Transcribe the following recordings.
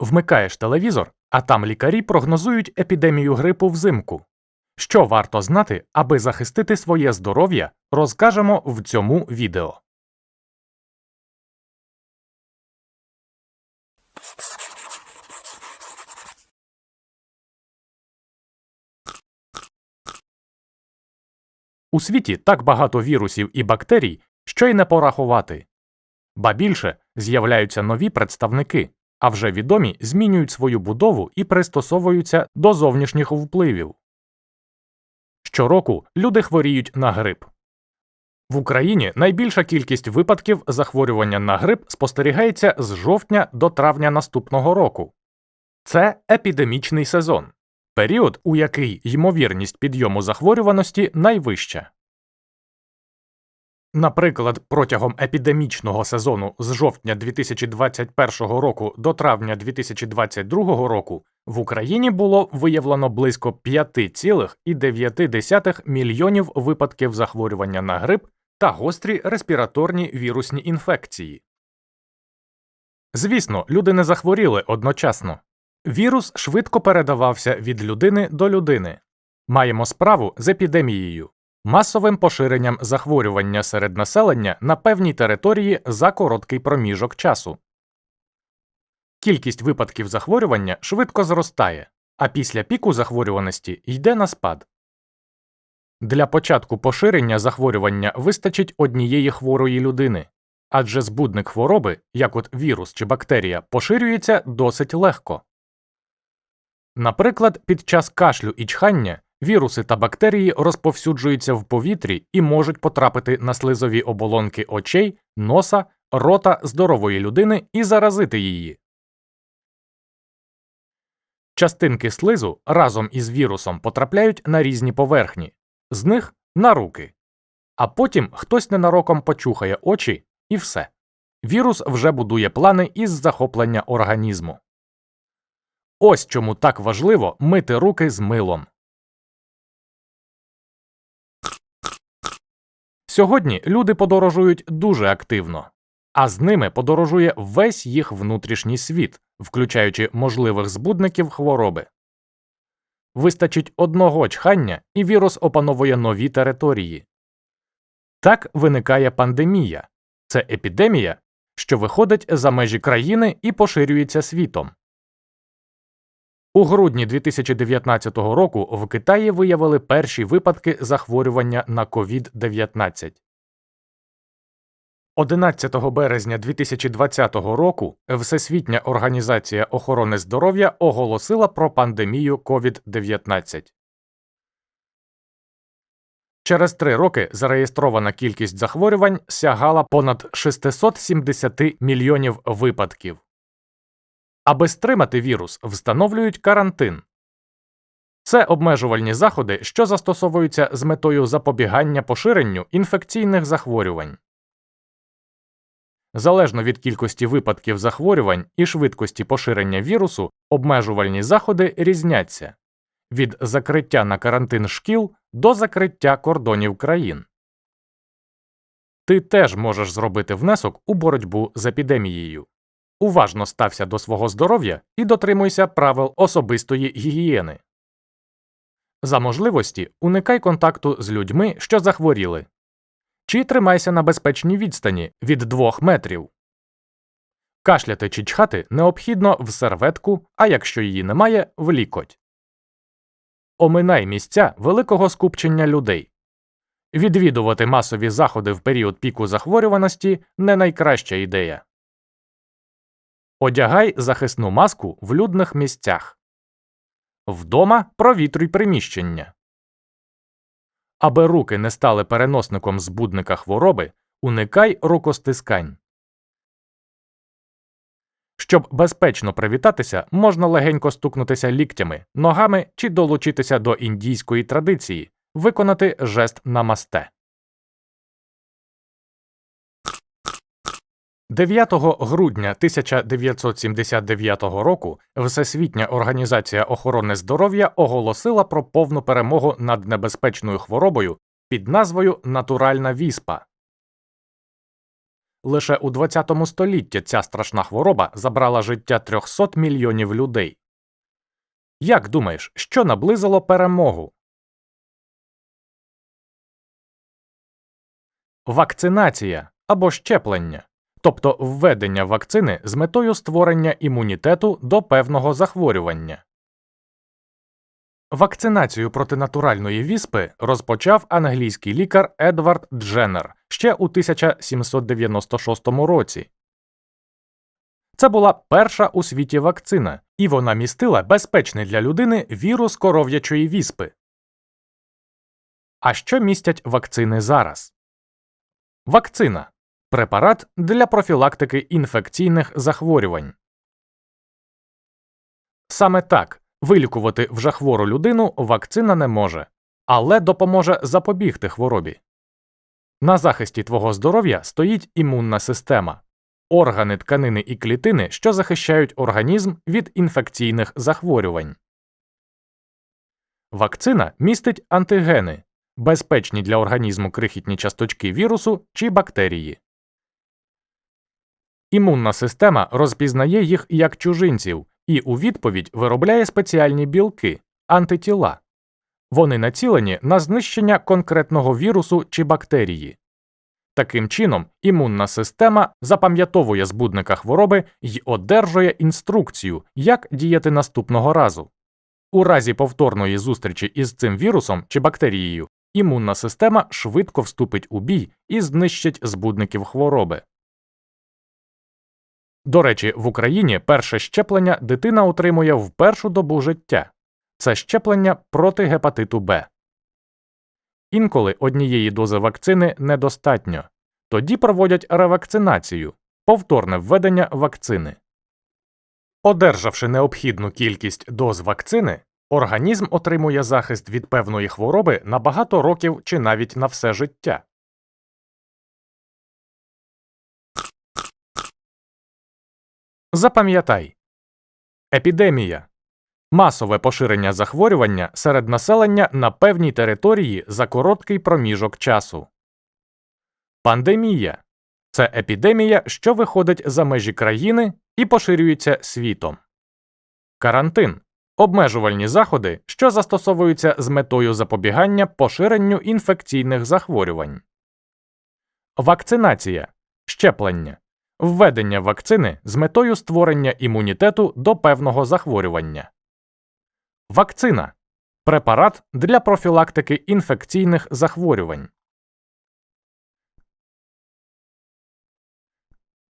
Вмикаєш телевізор, а там лікарі прогнозують епідемію грипу взимку. Що варто знати, аби захистити своє здоров'я, розкажемо в цьому відео. У світі так багато вірусів і бактерій, що й не порахувати. Ба більше з'являються нові представники, а вже відомі змінюють свою будову і пристосовуються до зовнішніх впливів. Щороку люди хворіють на грип. В Україні найбільша кількість випадків захворювання на грип спостерігається з жовтня до травня наступного року. Це епідемічний сезон, період, у який ймовірність підйому захворюваності найвища. Наприклад, протягом епідемічного сезону з жовтня 2021 року до травня 2022 року в Україні було виявлено близько 5,9 мільйонів випадків захворювання на грип та гострі респіраторні вірусні інфекції. Звісно, люди не захворіли одночасно. Вірус швидко передавався від людини до людини. Маємо справу з епідемією, масовим поширенням захворювання серед населення на певній території за короткий проміжок часу. Кількість випадків захворювання швидко зростає, а після піку захворюваності йде на спад. Для початку поширення захворювання вистачить однієї хворої людини, адже збудник хвороби, як от вірус чи бактерія, поширюється досить легко. Наприклад, під час кашлю і чхання віруси та бактерії розповсюджуються в повітрі і можуть потрапити на слизові оболонки очей, носа, рота здорової людини і заразити її. Частинки слизу разом із вірусом потрапляють на різні поверхні, з них на руки. А потім хтось ненароком почухає очі і все. Вірус вже будує плани із захоплення організму. Ось чому так важливо мити руки з милом. Сьогодні люди подорожують дуже активно, а з ними подорожує весь їх внутрішній світ, включаючи можливих збудників хвороби. Вистачить одного чхання, і вірус опановує нові території. Так виникає пандемія це епідемія, що виходить за межі країни і поширюється світом. У грудні 2019 року в Китаї виявили перші випадки захворювання на COVID-19. 11 березня 2020 року Всесвітня організація охорони здоров'я оголосила про пандемію COVID-19. Через три роки зареєстрована кількість захворювань сягала понад 670 мільйонів випадків. Аби стримати вірус, встановлюють карантин. Це обмежувальні заходи, що застосовуються з метою запобігання поширенню інфекційних захворювань. Залежно від кількості випадків захворювань і швидкості поширення вірусу, обмежувальні заходи різняться від закриття на карантин шкіл до закриття кордонів країн. Ти теж можеш зробити внесок у боротьбу з епідемією. Уважно стався до свого здоров'я і дотримуйся правил особистої гігієни. За можливості уникай контакту з людьми, що захворіли, чи тримайся на безпечній відстані від 2 метрів. Кашляти чи чхати необхідно в серветку, а якщо її немає, в лікоть. Оминай місця великого скупчення людей. Відвідувати масові заходи в період піку захворюваності не найкраща ідея. Одягай захисну маску в людних місцях. Вдома провітруй приміщення. Аби руки не стали переносником збудника хвороби, уникай рукостискань. Щоб безпечно привітатися, можна легенько стукнутися ліктями, ногами чи долучитися до індійської традиції, виконати жест намасте. 9 грудня 1979 року Всесвітня організація охорони здоров'я оголосила про повну перемогу над небезпечною хворобою під назвою Натуральна віспа. Лише у 20 столітті ця страшна хвороба забрала життя 300 мільйонів людей. Як думаєш, що наблизило перемогу? Вакцинація або щеплення, тобто введення вакцини з метою створення імунітету до певного захворювання. Вакцинацію проти натуральної віспи розпочав англійський лікар Едвард Дженнер ще у 1796 році. Це була перша у світі вакцина, і вона містила безпечний для людини вірус коров'ячої віспи. А що містять вакцини зараз? Вакцина препарат для профілактики інфекційних захворювань. Саме так вилікувати вже хвору людину вакцина не може, але допоможе запобігти хворобі. На захисті твого здоров'я стоїть імунна система органи тканини і клітини, що захищають організм від інфекційних захворювань. Вакцина містить антигени, безпечні для організму крихітні часточки вірусу чи бактерії. Імунна система розпізнає їх як чужинців і у відповідь виробляє спеціальні білки антитіла. Вони націлені на знищення конкретного вірусу чи бактерії. Таким чином, імунна система запам'ятовує збудника хвороби й одержує інструкцію, як діяти наступного разу. У разі повторної зустрічі із цим вірусом чи бактерією, імунна система швидко вступить у бій і знищить збудників хвороби. До речі, в Україні перше щеплення дитина отримує в першу добу життя це щеплення проти гепатиту Б. Інколи однієї дози вакцини недостатньо, тоді проводять ревакцинацію повторне введення вакцини. Одержавши необхідну кількість доз вакцини, організм отримує захист від певної хвороби на багато років чи навіть на все життя. Запам'ятай епідемія масове поширення захворювання серед населення на певній території за короткий проміжок часу. Пандемія це епідемія, що виходить за межі країни і поширюється світом. Карантин обмежувальні заходи, що застосовуються з метою запобігання поширенню інфекційних захворювань. Вакцинація щеплення введення вакцини з метою створення імунітету до певного захворювання. Вакцина препарат для профілактики інфекційних захворювань.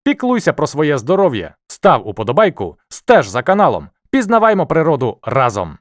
Піклуйся про своє здоров'я, став уподобайку, стеж за каналом, пізнаваймо природу разом.